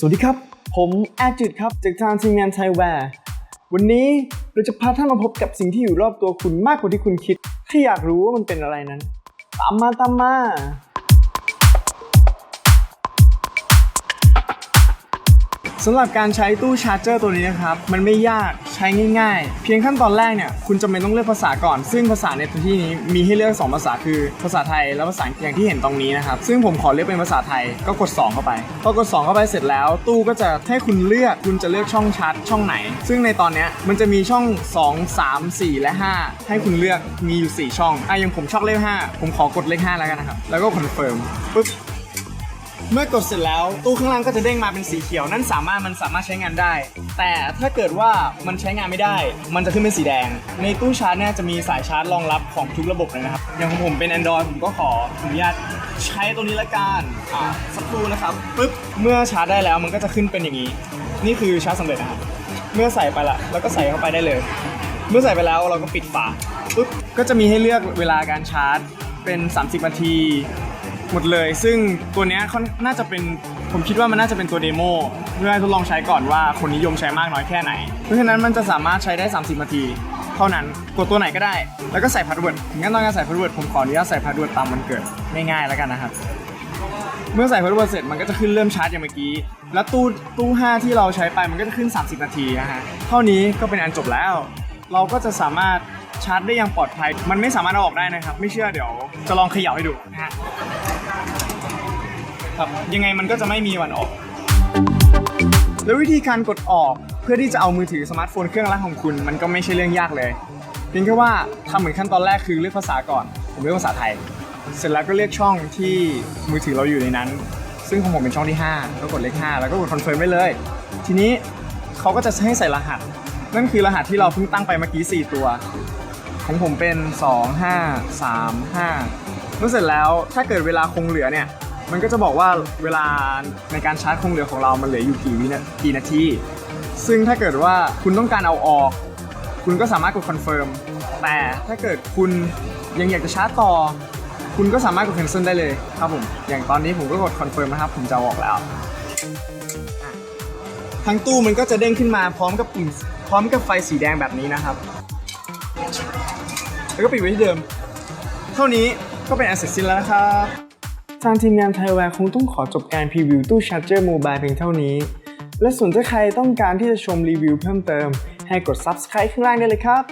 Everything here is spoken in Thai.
สวัสดีครับ ผมแอดจุดครับ จากทางทีมงานไทยแวร์วันนี้เราจะพาท่านมาพบกับสิ่งที่อยู่รอบตัวคุณมากกว่าที่คุณคิด ถ้าอยากรู้ว่ามันเป็นอะไรนั้น ตามมาตามมา สำหรับการใช้ตู้ชาร์จเจอร์ตัวนี้นะครับ มันไม่ยากใช้ง่ายๆ เพียงขั้นตอนแรกเนี่ย คุณจำเป็นต้องเลือกภาษาก่อน ซึ่งภาษาในที่นี้มีให้เลือก 2 ภาษาคือภาษาไทยและภาษาอังกฤษอย่างที่เห็นตรงนี้นะครับ ซึ่งผมขอเลือกเป็นภาษาไทยก็กด 2 เข้าไป พอกด 2 เข้าไปเสร็จแล้ว ตู้ก็จะให้คุณเลือกคุณจะเลือกช่องชาร์จช่องไหน ซึ่งในตอนนี้มันจะมีช่อง 2 3 4 และ 5 ให้คุณเลือกมีอยู่ 4 ช่องอะอย่างผมชอบเลข5ผมขอกดเลข5แล้วกันนะครับแล้วก็คอนเฟิร์มปุ๊บ เมื่อกดเสร็จแล้วตู้ข้างล่างก็จะเด้งมาเป็นสีเขียว นั่นสามารถมันสามารถใช้งานได้ แต่ถ้าเกิดว่ามันใช้งานไม่ได้ มันจะขึ้นเป็นสีแดง ในตู้ชาร์จเนี่ยจะมีสายชาร์จรองรับของทุกระบบเลยนะครับ อย่างของผมเป็น Android ผมก็ขออนุญาตใช้ตัวนี้ละกันอ่าสักครู่นะครับปึ๊บเมื่อชาร์จได้แล้วมันก็จะขึ้นเป็นอย่างนี้ นี่คือชาร์จสำเร็จนะครับเมื่อใส่ไปละแล้วก็ใส่เข้าไปได้เลย เมื่อใส่ไปแล้วเราก็ปิดฝาปุ๊บก็จะมีให้เลือกเวลาการชาร์จเป็น 30 นาที หมดเลย ซึ่งตัวเนี้ยค่อนน่าจะเป็นผมคิดว่ามันน่าจะเป็นตัวเดโมเพื่อให้ทดลองใช้ก่อนว่าคนนิยมใช้มากน้อยแค่ไหน เพราะฉะนั้นมันจะสามารถใช้ได้ 30 นาที เท่านั้นกดตัวไหนก็ได้ แล้วก็ใส่พาสเวิร์ดงั้นตอนการใส่พาสเวิร์ดผมขออนุญาตใส่พาสเวิร์ดตามวันเกิดง่ายๆแล้วกันนะครับเมื่อใส่พาสเวิร์ดเสร็จมันก็จะขึ้นเริ่มชาร์จอย่างเมื่อกี้ แล้วตู้ตู้ 5 ที่เราใช้ไปมันก็จะขึ้น 30 นาทีนะฮะเท่านี้ก็เป็นอันจบแล้ว เราก็จะสามารถชาร์จได้อย่างปลอดภัย มันไม่สามารถเอาออกได้นะครับ ไม่เชื่อเดี๋ยวจะลองเขย่าให้ดูนะฮะ ครับยังไงมันก็จะไม่มีวันออก แล้ววิธีการกดออกเพื่อที่จะเอามือถือสมาร์ทโฟนเครื่องแรกของคุณ มันก็ไม่ใช่เรื่องยากเลยเพียงแค่ว่าทำเหมือนขั้นตอนแรกคือเลือกภาษาก่อน ผมเลือกภาษาไทย เสร็จแล้วก็เลือกช่องที่มือถือเราอยู่ในนั้น ซึ่งของผมเป็นช่องที่ 5 ก็กดเลข 5 แล้วก็กดคอนเฟิร์มไว้เลย ทีนี้เขาก็จะให้ใส่รหัส นั่นคือรหัสที่เราเพิ่งตั้งไปเมื่อกี้ 4 ตัว ของผมเป็น 2 5 3 5เมื่อเสร็จแล้วถ้าเกิดเวลาคงเหลือเนี่ย มันก็จะบอกว่าเวลาในการชาร์จคงเหลือของเรา มันเหลืออยู่กี่วินากี่นาที ซึ่งถ้าเกิดว่าคุณต้องการเอาออก คุณก็สามารถกดคอนเฟิร์ม แต่ถ้าเกิดคุณยังอยากจะชาร์จต่อ คุณก็สามารถกด cancel ได้เลยครับผม อย่างตอนนี้ผมก็กดคอนเฟิร์มนะครับ ผมจะอออกแล้ว ทั้งตู้มันก็จะเด้งขึ้นมาพร้อมกับปุ่มพร้อมกับไฟสีแดงแบบนี้นะครับ แล้วก็ปิดไว้ที่เดิม เท่านี้ก็เป็นอันเสร็จสิ้นแล้วนะครับ ทางทีมงานไทยแวร์คงต้องขอจบการพรีวิวตู้ชาร์จเจอร์โมบายเพียงเท่านี้ และส่วนถ้าใครต้องการที่จะชมรีวิวเพิ่มเติม ให้กด Subscribe ข้างล่างได้เลยครับ